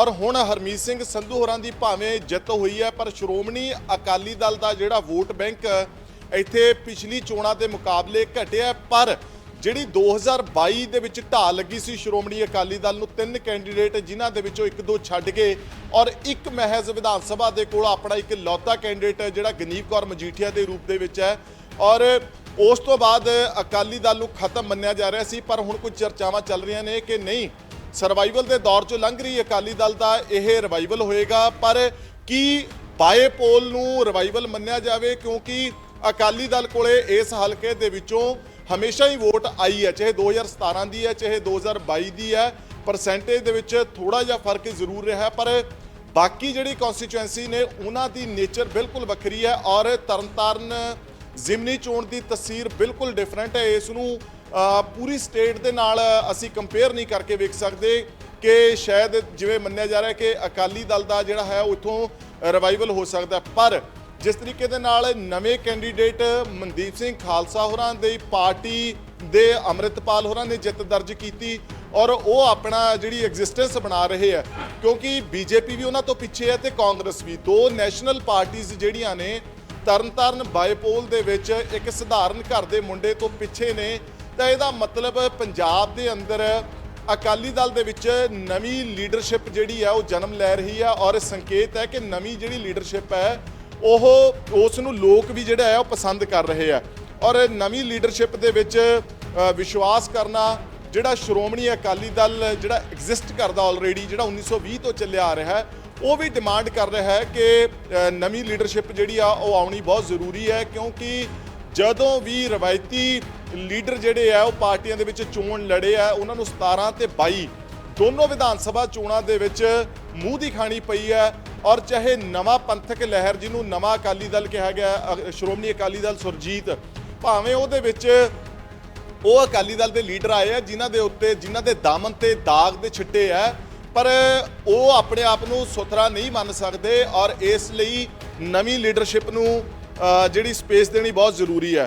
ਔਰ ਹੁਣ ਹਰਮੀਤ ਸਿੰਘ ਸੰਧੂ ਹੋਰਾਂ ਦੀ ਭਾਵੇਂ ਜਿੱਤ ਹੋਈ ਹੈ, ਪਰ ਸ਼੍ਰੋਮਣੀ ਅਕਾਲੀ ਦਲ ਦਾ ਜਿਹੜਾ ਵੋਟ ਬੈਂਕ ਇੱਥੇ ਪਿਛਲੀ ਚੋਣਾਂ ਦੇ ਮੁਕਾਬਲੇ ਘਟਿਆ ਪਰ ਜਿਹੜੀ 2022 ਦੇ ਵਿੱਚ ਢਾਹ ਲੱਗੀ ਸੀ ਸ਼੍ਰੋਮਣੀ ਅਕਾਲੀ ਦਲ ਨੂੰ, ਤਿੰਨ ਕੈਂਡੀਡੇਟ ਜਿਨ੍ਹਾਂ ਦੇ ਵਿੱਚੋਂ ਇੱਕ ਦੋ ਛੱਡ ਕੇ ਔਰ ਇੱਕ ਮਹਿਜ਼ ਵਿਧਾਨ ਸਭਾ ਦੇ ਕੋਲ ਆਪਣਾ ਇੱਕ ਲੌਤਾ ਕੈਂਡੀਡੇਟ ਜਿਹੜਾ ਗਨੀਪ ਕੌਰ ਮਜੀਠੀਆ ਦੇ ਰੂਪ ਦੇ ਵਿੱਚ ਹੈ ਔਰ ਉਸ ਤੋਂ ਬਾਅਦ ਅਕਾਲੀ ਦਲ ਨੂੰ ਖਤਮ ਮੰਨਿਆ ਜਾ ਰਿਹਾ ਸੀ, ਪਰ ਹੁਣ ਕੁਝ ਚਰਚਾਵਾਂ ਚੱਲ ਰਹੀਆਂ ਨੇ ਕਿ ਨਹੀਂ ਸਰਵਾਈਵਲ ਦੇ ਦੌਰ ਚੋਂ ਲੰਘ ਰਹੀ ਅਕਾਲੀ ਦਲ ਦਾ ਇਹ ਰਿਵਾਈਵਲ ਹੋਏਗਾ। ਪਰ ਕੀ ਬਾਏ ਪੋਲ ਨੂੰ ਰਿਵਾਈਵਲ ਮੰਨਿਆ ਜਾਵੇ? ਕਿਉਂਕਿ ਅਕਾਲੀ ਦਲ ਕੋਲੇ ਇਸ ਹਲਕੇ ਦੇ ਵਿੱਚੋਂ ਹਮੇਸ਼ਾ ਹੀ ਵੋਟ ਆਈ ਹੈ। ਚਾਹੇ 2017 ਦੀ ਹੈ, ਚਾਹੇ 2022 ਦੀ ਹੈ ਪਰਸੈਂਟੇਜ ਦੇ ਵਿੱਚ ਥੋੜਾ ਜਿਹਾ ਫ਼ਰਕ ਜ਼ਰੂਰ ਰਿਹਾ ਪਰ ਬਾਕੀ ਜਿਹੜੀ ਕਨਸਟੀਚੁਐਂਸੀ ਨੇ, ਉਹਨਾਂ ਦੀ ਨੇਚਰ ਬਿਲਕੁਲ ਵੱਖਰੀ ਹੈ ਔਰ ਤਰਨਤਾਰਨ ਜ਼ਿਮਨੀ ਚੋਣ ਦੀ ਤਸਵੀਰ ਬਿਲਕੁਲ ਡਿਫਰੈਂਟ ਹੈ। ਇਸ ਨੂੰ ਪੂਰੀ ਸਟੇਟ ਦੇ ਨਾਲ ਅਸੀਂ ਕੰਪੇਅਰ ਨਹੀਂ ਕਰਕੇ ਵੇਖ ਸਕਦੇ ਕਿ ਸ਼ਾਇਦ ਜਿਵੇਂ ਮੰਨਿਆ ਜਾ ਰਿਹਾ ਕਿ ਅਕਾਲੀ ਦਲ ਦਾ ਜਿਹੜਾ ਹੈ ਉਹ ਰਿਵਾਈਵਲ ਹੋ ਸਕਦਾ ਪਰ ਜਿਸ ਤਰੀਕੇ ਦੇ ਨਾਲ ਨਵੇਂ ਕੈਂਡੀਡੇਟ ਮਨਦੀਪ ਸਿੰਘ ਖਾਲਸਾ ਹੋਰਾਂ ਦੀ ਪਾਰਟੀ ਦੇ ਅੰਮ੍ਰਿਤਪਾਲ ਹੋਰਾਂ ਨੇ ਜਿੱਤ ਦਰਜ ਕੀਤੀ ਔਰ ਉਹ ਆਪਣਾ ਜਿਹੜੀ ਐਗਜ਼ਿਸਟੈਂਸ ਬਣਾ ਰਹੇ ਆ ਕਿਉਂਕਿ ਬੀਜੇਪੀ ਵੀ ਉਹਨਾਂ ਤੋਂ ਪਿੱਛੇ ਹੈ ਤੇ ਕਾਂਗਰਸ ਵੀ। ਦੋ ਨੈਸ਼ਨਲ ਪਾਰਟੀਆਂ ਜਿਹੜੀਆਂ ਨੇ ਤਰਨਤਾਰਨ ਬਾਈਪੋਲ ਦੇ ਵਿੱਚ ਇੱਕ ਸਧਾਰਨ ਘਰ ਦੇ ਮੁੰਡੇ ਤੋਂ ਪਿੱਛੇ ਨੇ। ਤਾਂ ਇਹਦਾ ਮਤਲਬ ਪੰਜਾਬ ਦੇ ਅੰਦਰ ਅਕਾਲੀ ਦਲ ਦੇ ਵਿੱਚ ਨਵੀਂ ਲੀਡਰਸ਼ਿਪ ਜਿਹੜੀ ਹੈ ਉਹ ਜਨਮ ਲੈ ਰਹੀ ਹੈ ਔਰ ਸੰਕੇਤ ਹੈ ਕਿ ਨਵੀਂ ਜਿਹੜੀ ਲੀਡਰਸ਼ਿਪ ਹੈ, ਉਹ ਉਸ ਨੂੰ ਲੋਕ ਵੀ ਜਿਹੜਾ ਹੈ, ਉਹ ਪਸੰਦ ਕਰ ਰਹੇ ਆ। ਔਰ ਨਵੀਂ ਲੀਡਰਸ਼ਿਪ ਦੇ ਵਿੱਚ ਵਿਸ਼ਵਾਸ ਕਰਨਾ ਜਿਹੜਾ ਸ਼੍ਰੋਮਣੀ ਅਕਾਲੀ ਦਲ ਜਿਹੜਾ ਐਗਜ਼ਿਸਟ ਕਰਦਾ ਆਲਰੇਡੀ ਜਿਹੜਾ 1920 ਤੋਂ ਚੱਲਿਆ ਆ ਰਿਹਾ ਹੈ, ਉਹ ਵੀ ਡਿਮਾਂਡ ਕਰ ਰਿਹਾ ਹੈ ਕਿ ਨਵੀਂ ਲੀਡਰਸ਼ਿਪ ਜਿਹੜੀ ਆ, ਉਹ ਆਉਣੀ ਬਹੁਤ ਜ਼ਰੂਰੀ ਹੈ, ਕਿਉਂਕਿ ਜਦੋਂ ਵੀ ਰਵਾਇਤੀ ਲੀਡਰ ਜਿਹੜੇ ਆ, ਉਹ ਪਾਰਟੀਆਂ ਦੇ ਵਿੱਚ ਚੋਣ ਲੜੇ ਆ, ਉਹਨਾਂ ਨੂੰ 17 ਤੇ 22 ਦੋਨੋਂ ਵਿਧਾਨ ਸਭਾ ਚੋਣਾਂ ਦੇ ਵਿੱਚ ਮੂੰਹ ਦੀ ਖਾਣੀ ਪਈ ਹੈ, ਔਰ ਚਾਹੇ ਨਵਾਂ ਪੰਥਕ ਲਹਿਰ ਜਿਹਨੂੰ ਨਵਾਂ ਅਕਾਲੀ ਦਲ ਕਿਹਾ ਗਿਆ ਸ਼੍ਰੋਮਣੀ ਅਕਾਲੀ ਦਲ ਸੁਰਜੀਤ, ਭਾਵੇਂ ਉਹਦੇ ਵਿੱਚ ਉਹ ਅਕਾਲੀ ਦਲ ਦੇ ਲੀਡਰ ਆਏ ਆ, ਜਿਨ੍ਹਾਂ ਦੇ ਉੱਤੇ, ਜਿਨ੍ਹਾਂ ਦੇ ਦਾਮਨ ਤੇ ਦਾਗ ਦੇ ਛਿੱਟੇ ਆ। ਪਰ ਉਹ ਆਪਣੇ ਆਪ ਨੂੰ ਸੁਥਰਾ ਨਹੀਂ ਮੰਨ ਸਕਦੇ ਔਰ ਇਸ ਲਈ ਨਵੀਂ ਲੀਡਰਸ਼ਿਪ ਨੂੰ ਜਿਹੜੀ ਸਪੇਸ ਦੇਣੀ ਬਹੁਤ ਜ਼ਰੂਰੀ ਹੈ।